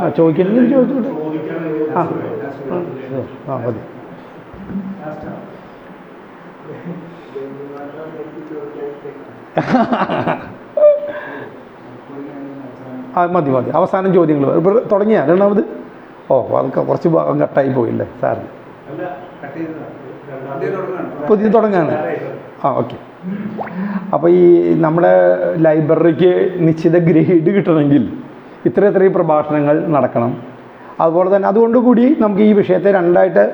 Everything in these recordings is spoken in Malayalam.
ആ ചോദിക്കണമെങ്കിൽ ചോദിച്ചോട്ടെ ആ മതി. ആ മതി മതി. അവസാനം ചോദ്യങ്ങൾ. തുടങ്ങിയ? രണ്ടാമത്? ഓ അതൊക്കെ കുറച്ച് ഭാഗം കട്ടായി പോയില്ലേ സാറിന് പുതിയ തുടങ്ങാണ്. ആ ഓക്കെ. അപ്പോൾ ഈ നമ്മുടെ ലൈബ്രറിക്ക് നിശ്ചിത ഗ്രേഡ് കിട്ടണമെങ്കിൽ ഇത്ര ഇത്രയും പ്രഭാഷണങ്ങൾ നടക്കണം. അതുപോലെ തന്നെ അതുകൊണ്ടുകൂടി നമുക്ക് ഈ വിഷയത്തെ രണ്ടായിട്ട്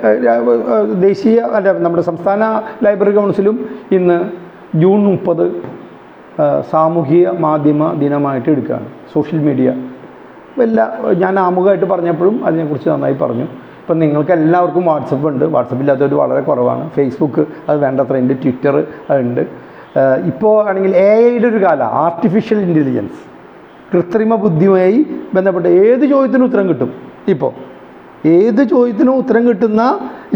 ദേശീയ അല്ല നമ്മുടെ സംസ്ഥാന ലൈബ്രറി കൗൺസിലും ഇന്ന് ജൂൺ മുപ്പത് സാമൂഹിക മാധ്യമ ദിനമായിട്ട് എടുക്കുകയാണ്. Social media. എല്ലാ ഞാൻ ആമുഖമായിട്ട് പറഞ്ഞപ്പോഴും അതിനെക്കുറിച്ച് നന്നായി പറഞ്ഞു. ഇപ്പം നിങ്ങൾക്ക് എല്ലാവർക്കും വാട്സപ്പ് ഉണ്ട്. വാട്സപ്പ് ഇല്ലാത്തവർ വളരെ കുറവാണ്. ഫേസ്ബുക്ക് അത് വേണ്ടത്ര ഉണ്ട്. ട്വിറ്റർ അതുണ്ട് ഇപ്പോൾ ആണെങ്കിൽ എ ഐയുടെ ഒരു കാലം ആർട്ടിഫിഷ്യൽ ഇന്റലിജൻസ് കൃത്രിമ ബുദ്ധിയുമായി ബന്ധപ്പെട്ട ഏത് ചോദ്യത്തിനും ഉത്തരം കിട്ടും. ഇപ്പോൾ ഏത് ചോദ്യത്തിനും ഉത്തരം കിട്ടുന്ന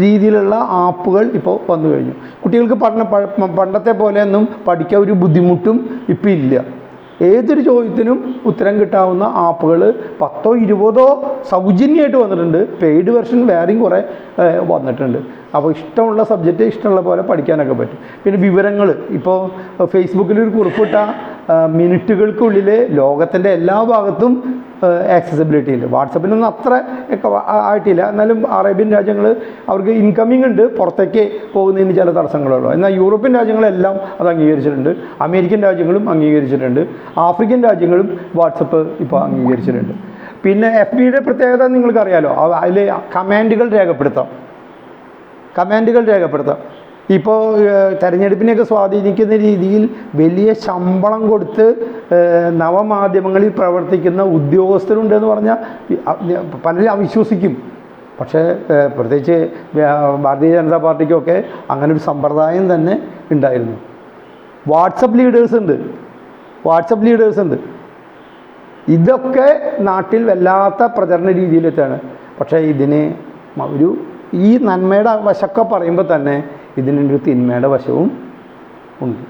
രീതിയിലുള്ള ആപ്പുകൾ ഇപ്പോൾ വന്നു കഴിഞ്ഞു. കുട്ടികൾക്ക് പഠന പണ്ടത്തെ പോലെയൊന്നും പഠിക്കാൻ ഒരു ബുദ്ധിമുട്ടും ഇപ്പം ഇല്ല. ഏതൊരു ചോദ്യത്തിനും ഉത്തരം കിട്ടാവുന്ന ആപ്പുകൾ പത്തോ ഇരുപതോ സൗജന്യമായിട്ട് വന്നിട്ടുണ്ട്. പെയ്ഡ് വെർഷൻ വേറെയും കുറേ വന്നിട്ടുണ്ട്. അപ്പോൾ ഇഷ്ടമുള്ള സബ്ജക്റ്റ് ഇഷ്ടമുള്ള പോലെ പഠിക്കാനൊക്കെ പറ്റും. പിന്നെ വിവരങ്ങൾ ഇപ്പോൾ ഫേസ്ബുക്കിൽ ഒരു കുറിപ്പിട്ട മിനിറ്റുകൾക്കുള്ളിൽ ലോകത്തിന്റെ എല്ലാ ഭാഗത്തും ആക്സസിബിലിറ്റി ഉണ്ട്. വാട്സപ്പിനൊന്നും അത്ര ആയിട്ടില്ല. എന്നാലും അറേബ്യൻ രാജ്യങ്ങൾ അവർക്ക് ഇൻകമ്മിങ് ഉണ്ട്. പുറത്തേക്ക് പോകുന്നതിന് ചില തടസ്സങ്ങളുള്ളൂ. എന്നാൽ യൂറോപ്യൻ രാജ്യങ്ങളെല്ലാം അത് അംഗീകരിച്ചിട്ടുണ്ട്. അമേരിക്കൻ രാജ്യങ്ങളും അംഗീകരിച്ചിട്ടുണ്ട്. ആഫ്രിക്കൻ രാജ്യങ്ങളും വാട്സപ്പ് ഇപ്പോൾ അംഗീകരിച്ചിട്ടുണ്ട്. പിന്നെ എഫ് ബിയുടെ പ്രത്യേകത നിങ്ങൾക്കറിയാലോ. അതിൽ കമാൻഡുകൾ രേഖപ്പെടുത്താം. കമാൻഡുകൾ രേഖപ്പെടുത്താം. ഇപ്പോൾ തെരഞ്ഞെടുപ്പിനെയൊക്കെ സ്വാധീനിക്കുന്ന രീതിയിൽ വലിയ ശമ്പളം കൊടുത്ത് നവമാധ്യമങ്ങളിൽ പ്രവർത്തിക്കുന്ന ഉദ്യോഗസ്ഥരുണ്ടെന്ന് പറഞ്ഞാൽ പലരും അവിശ്വസിക്കും. പക്ഷേ പ്രത്യേകിച്ച് ഭാരതീയ ജനതാ പാർട്ടിക്കൊക്കെ അങ്ങനെ ഒരു സമ്പ്രദായം തന്നെ ഉണ്ടായിരുന്നു. വാട്സപ്പ് ലീഡേഴ്സ് ഉണ്ട്. വാട്സപ്പ് ലീഡേഴ്സ് ഉണ്ട്. ഇതൊക്കെ നാട്ടിൽ വല്ലാത്ത പ്രചരണ രീതിയിലെത്താണ് പക്ഷേ ഇതിന് ഒരു ഈ നന്മയുടെ വശമൊക്കെ പറയുമ്പോൾ തന്നെ ഇതിനൊരു തിന്മയുടെ വശവും ഉണ്ട്.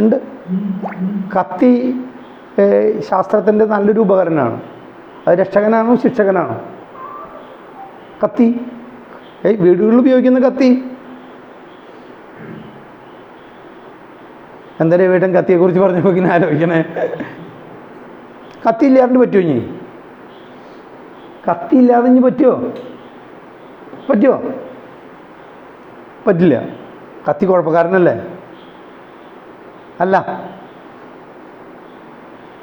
ഉണ്ട്. കത്തി ശാസ്ത്രത്തിന്റെ നല്ലൊരു ഉപകരണമാണ് അത് രക്ഷകനാണോ ശിക്ഷകനാണോ? കത്തി. ഏയ് വീടുകളിൽ ഉപയോഗിക്കുന്ന കത്തി. എന്തായാലും വീട്ടൻ കത്തിയെക്കുറിച്ച് പറഞ്ഞപ്പോൾ ഇങ്ങനെ ആലോചിക്കണേ? കത്തി ഇല്ലാണ്ട് പറ്റുമോ ഇനി? കത്തി ഇല്ലാതെ ഇനി പറ്റുമോ പറ്റുമോ പറ്റില്ല. കത്തി കുഴപ്പക്കാരനല്ലേ? അല്ല.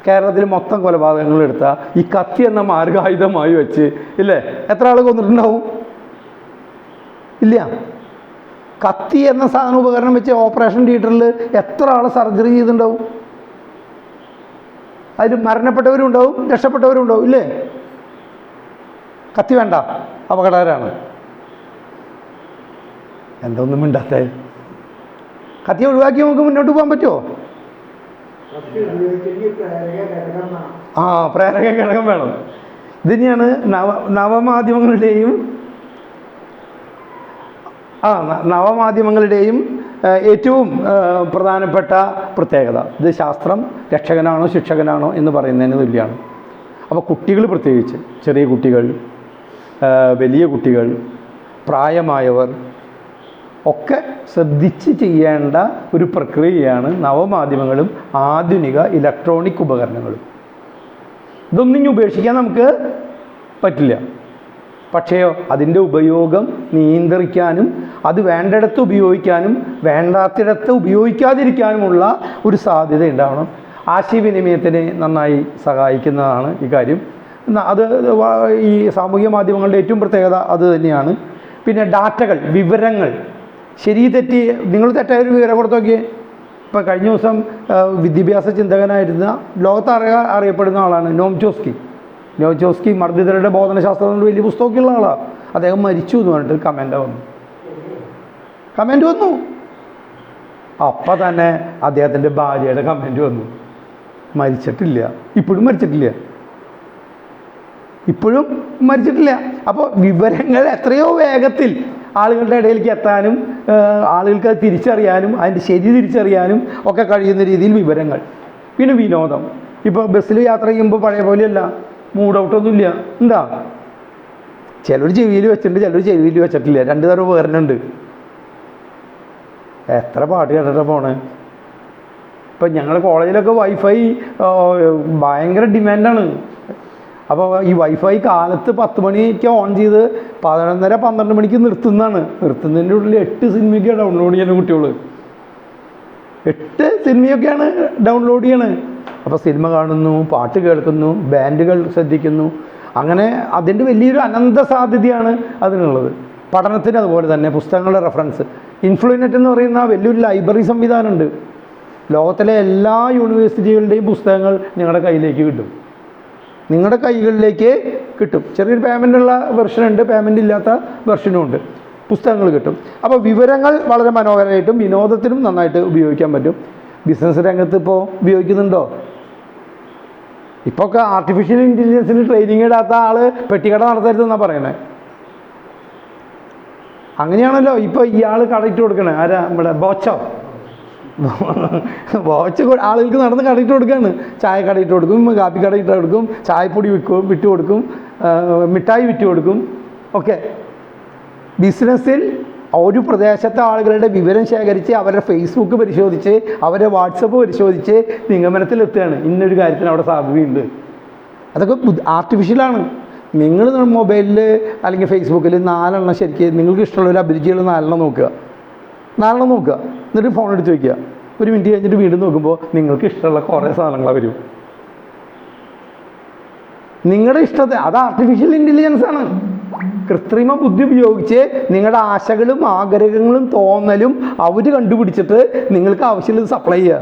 കേരളത്തിൽ മൊത്തം കൊലപാതകങ്ങൾ എടുത്താൽ ഈ കത്തി എന്ന മാർഗായുധമായി വെച്ച് ഇല്ലേ? എത്ര ആൾ കൊന്നിട്ടുണ്ടാവും? ഇല്ല. കത്തി എന്ന സാധന ഉപകരണം വെച്ച് ഓപ്പറേഷൻ തിയേറ്ററിൽ എത്ര ആൾ സർജറി ചെയ്തിട്ടുണ്ടാവും? അതിൽ മരണപ്പെട്ടവരും ഉണ്ടാവും രക്ഷപ്പെട്ടവരും ഉണ്ടാവും ഇല്ലേ? കത്തി വേണ്ട. അപകടകരമാണ് എന്തൊന്നും മിണ്ടാത്ത? കത്തി ഒഴിവാക്കി നമുക്ക് മുന്നോട്ട് പോകാൻ പറ്റുമോ? ആ പ്രേരക ഘടകം വേണം. ഇതിനെയാണ് നവ നവമാധ്യമങ്ങളുടെയും ആ നവമാധ്യമങ്ങളുടെയും ഏറ്റവും പ്രധാനപ്പെട്ട പ്രത്യേകത. ഇത് ശാസ്ത്രം രക്ഷകനാണോ ശിക്ഷകനാണോ എന്ന് പറയുന്നതിന് തുല്യമാണ് അപ്പോൾ കുട്ടികൾ പ്രത്യേകിച്ച് ചെറിയ കുട്ടികൾ വലിയ കുട്ടികൾ പ്രായമായവർ ഒക്കെ ശ്രദ്ധിച്ച് ചെയ്യേണ്ട ഒരു പ്രക്രിയയാണ് നവമാധ്യമങ്ങളും ആധുനിക ഇലക്ട്രോണിക് ഉപകരണങ്ങളും. ഇതൊന്നും ഇനി ഉപേക്ഷിക്കാൻ നമുക്ക് പറ്റില്ല. പക്ഷേയോ അതിന്റെ ഉപയോഗം നിയന്ത്രിക്കാനും അത് വേണ്ടിടത്ത് ഉപയോഗിക്കാനും വേണ്ടാത്തിടത്ത് ഉപയോഗിക്കാതിരിക്കാനുമുള്ള ഒരു സാധ്യത ഉണ്ടാവണം. ആശയവിനിമയത്തിന് നന്നായി സഹായിക്കുന്നതാണ് ഈ കാര്യം. അത് ഈ സാമൂഹ്യ മാധ്യമങ്ങളുടെ ഏറ്റവും പ്രത്യേകത അത് തന്നെയാണ്. പിന്നെ ഡാറ്റകൾ വിവരങ്ങൾ ശരി തെറ്റി. നിങ്ങൾ തെറ്റായ ഒരു വിവരം കൊടുത്തു നോക്കിയേ. ഇപ്പം കഴിഞ്ഞ ദിവസം വിദ്യാഭ്യാസ ചിന്തകനായിരുന്ന ലോകത്ത് അറിയ അറിയപ്പെടുന്ന ആളാണ് നോം ചോസ്കി നോം ചോസ്കി മർദ്ദിതരുടെ ബോധനശാസ്ത്രം കൊണ്ട് വലിയ പുസ്തകമൊക്കെയുള്ള ആളാണ് അദ്ദേഹം മരിച്ചു എന്ന് പറഞ്ഞിട്ട് കമന്റ് വന്നു. കമന്റ് വന്നു. അപ്പം തന്നെ അദ്ദേഹത്തിന്റെ ഭാര്യയുടെ കമന്റ് വന്നു. മരിച്ചിട്ടില്ല. ഇപ്പോഴും മരിച്ചിട്ടില്ല. ഇപ്പോഴും മരിച്ചിട്ടില്ല. അപ്പോൾ വിവരങ്ങൾ എത്രയോ വേഗത്തിൽ ആളുകളുടെ ഇടയിലേക്ക് എത്താനും ആളുകൾക്ക് അത് തിരിച്ചറിയാനും അതിന്റെ ശരി തിരിച്ചറിയാനും ഒക്കെ കഴിയുന്ന രീതിയിൽ വിവരങ്ങൾ. പിന്നെ വിനോദം. ഇപ്പോൾ ബസ്സിൽ യാത്ര ചെയ്യുമ്പോൾ പഴയ പോലെയല്ല. മൂഡ് ഔട്ടൊന്നുമില്ല എന്താ? ചിലർ ചെവിയിൽ വെച്ചിട്ടുണ്ട് ചിലർ ചെവിയിൽ വെച്ചിട്ടില്ല. രണ്ട് തരം വേറിനുണ്ട് എത്ര പാട്ട് കേട്ടിട്ട് പോണേ? ഇപ്പം ഞങ്ങളുടെ കോളേജിലൊക്കെ വൈഫൈ ഭയങ്കര ഡിമാൻഡാണ് അപ്പോൾ ഈ വൈഫൈ കാലത്ത് പത്ത് മണിക്ക് ഓൺ ചെയ്ത് പതിനൊന്നര പന്ത്രണ്ട് മണിക്ക് നിർത്തുന്നതാണ്. നിർത്തുന്നതിന്റെ ഉള്ളിൽ എട്ട് സിനിമയ്ക്ക് ഡൗൺലോഡ് ചെയ്യുന്ന കുട്ടികൾ എട്ട് സിനിമയൊക്കെയാണ് ഡൗൺലോഡ് ചെയ്യണത്. അപ്പോൾ സിനിമ കാണുന്നു പാട്ട് കേൾക്കുന്നു ബാൻഡുകൾ ശ്രദ്ധിക്കുന്നു. അങ്ങനെ അതിന്റെ വലിയൊരു അനന്ത സാധ്യതയാണ് അതിനുള്ളത്. പഠനത്തിന് അതുപോലെ തന്നെ പുസ്തകങ്ങളുടെ റെഫറൻസ് ഇൻഫ്ലുവിനെറ്റ് എന്ന് പറയുന്ന വലിയൊരു ലൈബ്രറി സംവിധാനമുണ്ട്. ലോകത്തിലെ എല്ലാ യൂണിവേഴ്സിറ്റികളുടെയും പുസ്തകങ്ങൾ നിങ്ങളുടെ കയ്യിലേക്ക് കിട്ടും. നിങ്ങളുടെ കൈകളിലേക്ക് കിട്ടും. ചെറിയൊരു പേയ്മെന്റ് ഉള്ള വെർഷൻ ഉണ്ട് പേയ്മെന്റ് ഇല്ലാത്ത വെർഷനും ഉണ്ട്. പുസ്തകങ്ങൾ കിട്ടും. അപ്പോൾ വിവരങ്ങൾ വളരെ മനോഹരമായിട്ടും വിനോദത്തിനും നന്നായിട്ട് ഉപയോഗിക്കാൻ പറ്റും. ബിസിനസ് രംഗത്ത് ഇപ്പോൾ ഉപയോഗിക്കുന്നുണ്ടോ? ഇപ്പോൾ ഒക്കെ ആർട്ടിഫിഷ്യൽ ഇന്റലിജൻസിന് ട്രെയിനിങ് ഇടാത്ത ആൾ പെട്ടിക്കട നടത്തരുതെന്നാണ് പറയണേ. അങ്ങനെയാണല്ലോ ഇപ്പോൾ ഇയാൾ കടയിട്ട് കൊടുക്കണേ. ആരാ? നമ്മുടെ ബോച്ചോ വാച്ച് ആളുകൾക്ക് നടന്ന് കടയിട്ട് കൊടുക്കുകയാണ്. ചായ കടയിട്ട് കൊടുക്കും കാപ്പി കടയിട്ട് കൊടുക്കും ചായപ്പൊടി വിൽക്കും വിറ്റ് കൊടുക്കും മിഠായി വിറ്റ് കൊടുക്കും. ഒക്കെ ബിസിനസ്സിൽ ഒരു പ്രദേശത്തെ ആളുകളുടെ വിവരം ശേഖരിച്ച് അവരുടെ ഫേസ്ബുക്ക് പരിശോധിച്ച് അവരുടെ വാട്സപ്പ് പരിശോധിച്ച് നിഗമനത്തിലെത്തുകയാണ്. ഇന്നൊരു കാര്യത്തിന് അവിടെ സാധ്യതയുണ്ട്. അതൊക്കെ ആർട്ടിഫിഷ്യലാണ് നിങ്ങൾ മൊബൈലിൽ അല്ലെങ്കിൽ ഫേസ്ബുക്കിൽ നാലെണ്ണം ശരിക്കും നിങ്ങൾക്ക് ഇഷ്ടമുള്ള ഒരു അഭിരുചികൾ നാലെണ്ണം നോക്കുക. നാലെണ്ണം നോക്കുക. എന്നിട്ട് ഫോൺ എടുത്ത് വയ്ക്കുക ഒരു മിനിറ്റ് കഴിഞ്ഞിട്ട് വീണ്ടും നോക്കുമ്പോൾ നിങ്ങൾക്ക് ഇഷ്ടമുള്ള കുറേ സാധനങ്ങളാണ് വരും. നിങ്ങളുടെ ഇഷ്ടത്തെ അത് ആർട്ടിഫിഷ്യൽ ഇന്റലിജൻസ് ആണ്. കൃത്രിമ ബുദ്ധി ഉപയോഗിച്ച് നിങ്ങളുടെ ആശകളും ആഗ്രഹങ്ങളും തോന്നലും അവർ കണ്ടുപിടിച്ചിട്ട് നിങ്ങൾക്ക് ആവശ്യമുള്ളത് സപ്ലൈ ചെയ്യുക.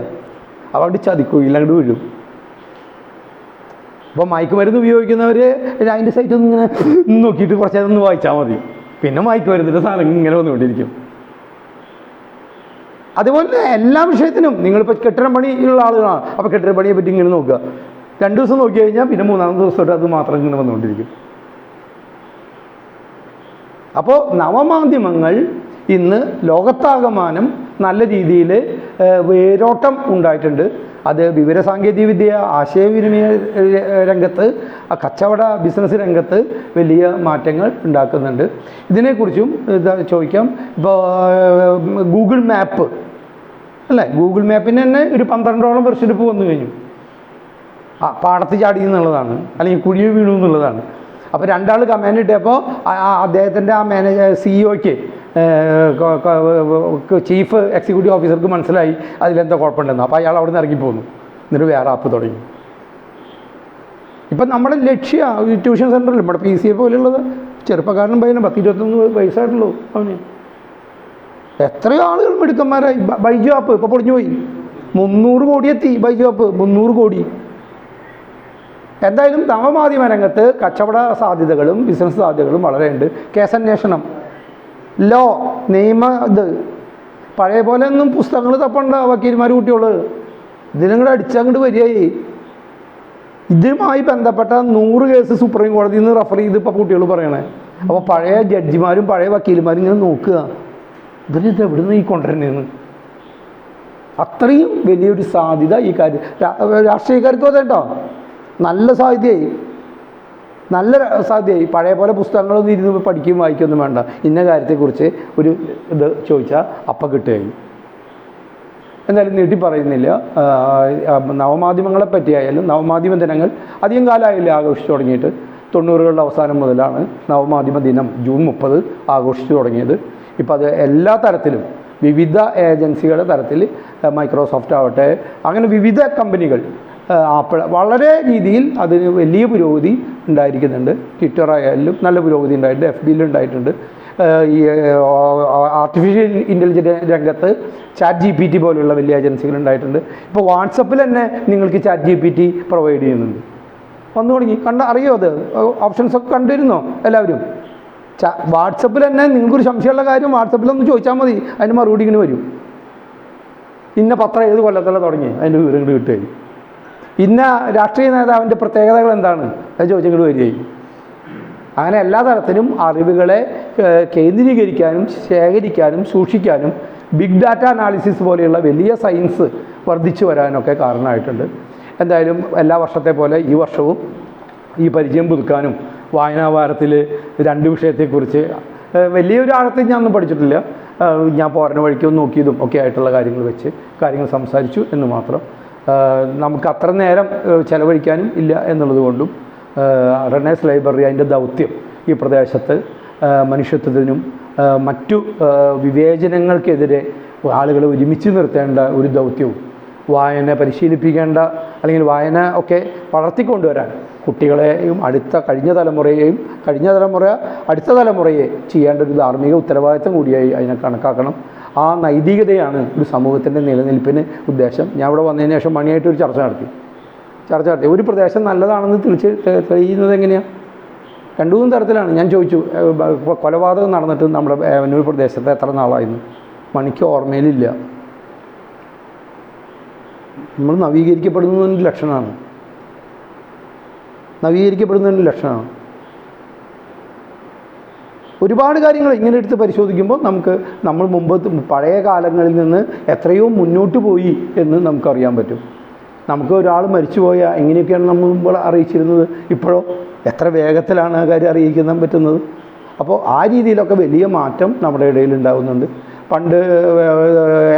അവിടെ ചതിക്കും ഇല്ലാണ്ട് വീഴും. അപ്പോൾ മയക്കുമരുന്ന് ഉപയോഗിക്കുന്നവർ അതിന്റെ സൈറ്റ് ഒന്ന് ഇങ്ങനെ നോക്കിയിട്ട് കുറച്ച് നേരം ഒന്ന് വായിച്ചാൽ മതി. പിന്നെ മയക്കുമരുന്നിന്റെ സാധനം ഇങ്ങനെ വന്നുകൊണ്ടിരിക്കും. അതുപോലെ എല്ലാ വിഷയത്തിനും നിങ്ങളിപ്പോൾ കെട്ടിടം പണിയുള്ള ആളുകളാണ്. അപ്പോൾ കെട്ടിട പണിയെ പറ്റി ഇങ്ങനെ നോക്കുക. രണ്ട് ദിവസം നോക്കി കഴിഞ്ഞാൽ പിന്നെ മൂന്നാമത്തെ ദിവസം അത് മാത്രം ഇങ്ങനെ വന്നുകൊണ്ടിരിക്കും. അപ്പോൾ നവമാധ്യമങ്ങൾ ഇന്ന് ലോകത്താകമാനം നല്ല രീതിയിൽ വേരോട്ടം ഉണ്ടായിട്ടുണ്ട്. അത് വിവരസാങ്കേതികവിദ്യ ആശയവിനിമയ രംഗത്ത് കച്ചവട ബിസിനസ് രംഗത്ത് വലിയ മാറ്റങ്ങൾ ഉണ്ടാക്കുന്നുണ്ട്. ഇതിനെക്കുറിച്ചും ഇത് ചോദിക്കാം. ഇപ്പോൾ ഗൂഗിൾ മാപ്പ് അല്ലേ? ഗൂഗിൾ മാപ്പിന് തന്നെ ഒരു പന്ത്രണ്ടോളം വെർഷൻ ഇപ്പോൾ വന്നു കഴിഞ്ഞു. ആ പാടത്ത് ചാടി എന്നുള്ളതാണ്. അല്ലെങ്കിൽ കുഴിയിൽ വീണു എന്നുള്ളതാണ്. അപ്പോൾ രണ്ടാൾ കമാൻഡ് ഇട്ടപ്പോൾ അദ്ദേഹത്തിന്റെ ആ മാനേജർ സിഇഒക്ക് ചീഫ് എക്സിക്യൂട്ടീവ് ഓഫീസർക്ക് മനസ്സിലായി അതിലെന്തോ കുഴപ്പമുണ്ടെന്ന്. അപ്പോൾ അയാൾ അവിടെ നിന്ന് ഇറങ്ങിപ്പോന്നു. എന്നിട്ട് വേറെ ആപ്പ് തുടങ്ങി. ഇപ്പം നമ്മുടെ ലക്ഷ്യ ട്യൂഷൻ സെന്ററിൽ നമ്മുടെ പി സി എ പോലെയുള്ളത് ചെറുപ്പക്കാരനും പയ്യനും പത്ത് ഇരുപത്തൊന്ന് വയസ്സായിട്ടുള്ളൂ അവന്. എത്രയോ ആളുകൾ മിടുക്കന്മാരായി. ബൈജു ആപ്പ് ഇപ്പോൾ പൊളിഞ്ഞു പോയി. മുന്നൂറ് കോടി എത്തി ബൈജു ആപ്പ് മുന്നൂറ് കോടി. എന്തായാലും നവമാധ്യമ രംഗത്ത് കച്ചവട സാധ്യതകളും ബിസിനസ് സാധ്യതകളും വളരെ വളരെയുണ്ട് കേസന്വേഷണം ലോ നിയമ ഇത്. പഴയ പോലെ ഒന്നും പുസ്തകങ്ങൾ തപ്പണ്ട വക്കീൽമാർ കുട്ടിയോൾ കൂടെ അടിച്ചങ്ങോട്ട് വരികയായി. ഇതുമായി ബന്ധപ്പെട്ട നൂറ് കേസ് സുപ്രീം കോടതിയിൽ നിന്ന് റഫർ ചെയ്ത് ഇപ്പോൾ കുട്ടികൾ പറയണേ. അപ്പോൾ പഴയ ജഡ്ജിമാരും പഴയ വക്കീൽമാരും ഇങ്ങനെ നോക്കുക. ഇവരിത് എവിടെ നിന്ന് ഈ കൊണ്ടുവരുന്നതെന്ന് അത്രയും വലിയൊരു സാധ്യത ഈ കാര്യം. രാഷ്ട്രീയക്കാർക്ക് അതേട്ടോ നല്ല സാധ്യതയായി. നല്ല സാധ്യതയായി. പഴയ പോലെ പുസ്തകങ്ങളൊന്നും ഇരുന്ന് പഠിക്കുകയും വായിക്കൊന്നും വേണ്ട. ഇന്ന കാര്യത്തെക്കുറിച്ച് ഒരു ഇത് ചോദിച്ചാൽ അപ്പം കിട്ടുകയും. എന്നാലും നീട്ടി പറയുന്നില്ല. നവമാധ്യമങ്ങളെ പറ്റിയായാലും നവമാധ്യമ ദിനങ്ങൾ അധികം കാലമായില്ല ആഘോഷിച്ചു തുടങ്ങിയിട്ട്? തൊണ്ണൂറുകളുടെ അവസാനം മുതലാണ് നവമാധ്യമ ദിനം. ജൂൺ മുപ്പത് ആഘോഷിച്ചു തുടങ്ങിയത്. ഇപ്പം അത് എല്ലാ തരത്തിലും വിവിധ ഏജൻസികളുടെ തരത്തിൽ മൈക്രോസോഫ്റ്റ് ആവട്ടെ അങ്ങനെ വിവിധ കമ്പനികൾ ആപ്പിൾ വളരെ രീതിയിൽ അതിന് വലിയ പുരോഗതി ഉണ്ടായിരിക്കുന്നുണ്ട്. ട്വിറ്റർ ആയാലും നല്ല പുരോഗതി ഉണ്ടായിട്ടുണ്ട് എഫ് ബിയിൽ ഉണ്ടായിട്ടുണ്ട്. ഈ ആർട്ടിഫിഷ്യൽ ഇന്റലിജൻസ് രംഗത്ത് ചാറ്റ് ജി പി ടി പോലുള്ള വലിയ ഏജൻസികൾ ഉണ്ടായിട്ടുണ്ട്. ഇപ്പോൾ വാട്സപ്പിൽ തന്നെ നിങ്ങൾക്ക് chat G P T provide ചെയ്യുന്നുണ്ട്. വന്നു തുടങ്ങി. കണ്ട അറിയോ അത്? ഓപ്ഷൻസ് ഒക്കെ കണ്ടിരുന്നോ? എല്ലാവരും? വാട്സപ്പിൽ തന്നെ നിങ്ങൾക്കൊരു സംശയമുള്ള കാര്യം വാട്സപ്പിലൊന്ന് ചോദിച്ചാൽ മതി. അതിന് മറുപടി ഇങ്ങനെ വരും. ഇന്ന പത്രം ഏത് കൊല്ലത്തല്ല തുടങ്ങി? അതിന്റെ വിവരങ്ങൾ കിട്ടുകയും ഇന്ന രാഷ്ട്രീയ നേതാവിന്റെ പ്രത്യേകതകൾ എന്താണ്? അത് ചോദിച്ചങ്ങൾ വരികയും അങ്ങനെ എല്ലാ തരത്തിലും അറിവുകളെ കേന്ദ്രീകരിക്കാനും ശേഖരിക്കാനും സൂക്ഷിക്കാനും ബിഗ് ഡാറ്റ അനാലിസിസ് പോലെയുള്ള വലിയ സയൻസ് വർദ്ധിച്ചു വരാനൊക്കെ കാരണമായിട്ടുണ്ട്. എന്തായാലും എല്ലാ വർഷത്തെ പോലെ ഈ വർഷവും ഈ പരിചയം പുതുക്കാനും വായനാവാരത്തിൽ രണ്ട് വിഷയത്തെക്കുറിച്ച് വലിയൊരു ആഴത്തിൽ ഞാനൊന്നും പഠിച്ചിട്ടില്ല. ഞാൻ പോരണ വഴിക്കൊന്ന് നോക്കിയതും ഒക്കെ ആയിട്ടുള്ള കാര്യങ്ങൾ വെച്ച് കാര്യങ്ങൾ സംസാരിച്ചു എന്ന് മാത്രം. നമുക്ക് അത്ര നേരം ചിലവഴിക്കാനും ഇല്ല എന്നുള്ളത് കൊണ്ടും റണ്ണേഴ്സ് ലൈബ്രറി അതിന്റെ ദൗത്യം ഈ പ്രദേശത്ത് മനുഷ്യത്വത്തിനും മറ്റു വിവേചനങ്ങൾക്കെതിരെ ആളുകളെ ഒരുമിച്ച് നിർത്തേണ്ട ഒരു ദൗത്യവും വായന പരിശീലിപ്പിക്കേണ്ട അല്ലെങ്കിൽ വായന ഒക്കെ വളർത്തിക്കൊണ്ടുവരാൻ കുട്ടികളെയും അടുത്ത കഴിഞ്ഞ തലമുറയെയും കഴിഞ്ഞ തലമുറ അടുത്ത തലമുറയെ ചെയ്യേണ്ട ഒരു ധാർമ്മിക ഉത്തരവാദിത്തം കൂടിയായി അതിനെ കണക്കാക്കണം. ആ നൈതികതയാണ് ഒരു സമൂഹത്തിന്റെ നിലനിൽപ്പിന് ഉദ്ദേശം. ഞാൻ ഇവിടെ വന്നതിന് ശേഷം മണിയായിട്ട് ഒരു ചർച്ച നടത്തി. ചർച്ച നടത്തി. ഒരു പ്രദേശം നല്ലതാണെന്ന് തെളിച്ച് തെ- തെളിയുന്നത് എങ്ങനെയാണ് രണ്ടു മൂന്ന് തരത്തിലാണ്. ഞാൻ ചോദിച്ചു കൊലപാതകം നടന്നിട്ട് നമ്മുടെ ഏവനൂർ പ്രദേശത്ത് എത്ര നാളായിരുന്നു മണിക്ക് ഓർമ്മയിലില്ല. നമ്മൾ നവീകരിക്കപ്പെടുന്നതിന്റെ ലക്ഷണമാണ്. നവീകരിക്കപ്പെടുന്നതിന്റെ ലക്ഷണമാണ്. ഒരുപാട് കാര്യങ്ങൾ ഇങ്ങനെ എടുത്ത് പരിശോധിക്കുമ്പോൾ നമുക്ക് നമ്മൾ മുമ്പ് പഴയ കാലങ്ങളിൽ നിന്ന് എത്രയോ മുന്നോട്ട് പോയി എന്ന് നമുക്കറിയാൻ പറ്റും. നമുക്ക് ഒരാൾ മരിച്ചു പോയാൽ എങ്ങനെയൊക്കെയാണ് നമ്മൾ മുമ്പ് അറിയിച്ചിരുന്നത്? ഇപ്പോഴോ? എത്ര വേഗത്തിലാണ് ആ കാര്യം അറിയിക്കാൻ പറ്റുന്നത്? അപ്പോൾ ആ രീതിയിലൊക്കെ വലിയ മാറ്റം നമ്മുടെ ഇടയിൽ ഉണ്ടാകുന്നുണ്ട്. പണ്ട്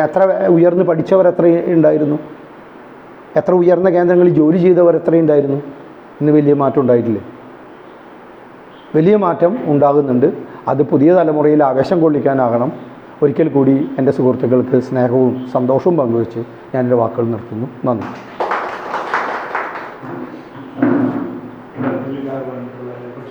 എത്ര ഉയർന്ന് പഠിച്ചവർ എത്ര ഉണ്ടായിരുന്നു. എത്ര ഉയർന്ന കേന്ദ്രങ്ങളിൽ ജോലി ചെയ്തവർ എത്രയുണ്ടായിരുന്നു ഇന്ന് വലിയ മാറ്റം ഉണ്ടായിട്ടില്ലേ? വലിയ മാറ്റം ഉണ്ടാകുന്നുണ്ട്. അത് പുതിയ തലമുറയിൽ ആവേശം കൊള്ളിക്കാനാകണം. ഒരിക്കൽ കൂടി എന്റെ സുഹൃത്തുക്കൾക്ക് സ്നേഹവും സന്തോഷവും പങ്കുവച്ച് ഞാൻ എന്റെ വാക്കുകൾ നിർത്തുന്നു. നന്ദി.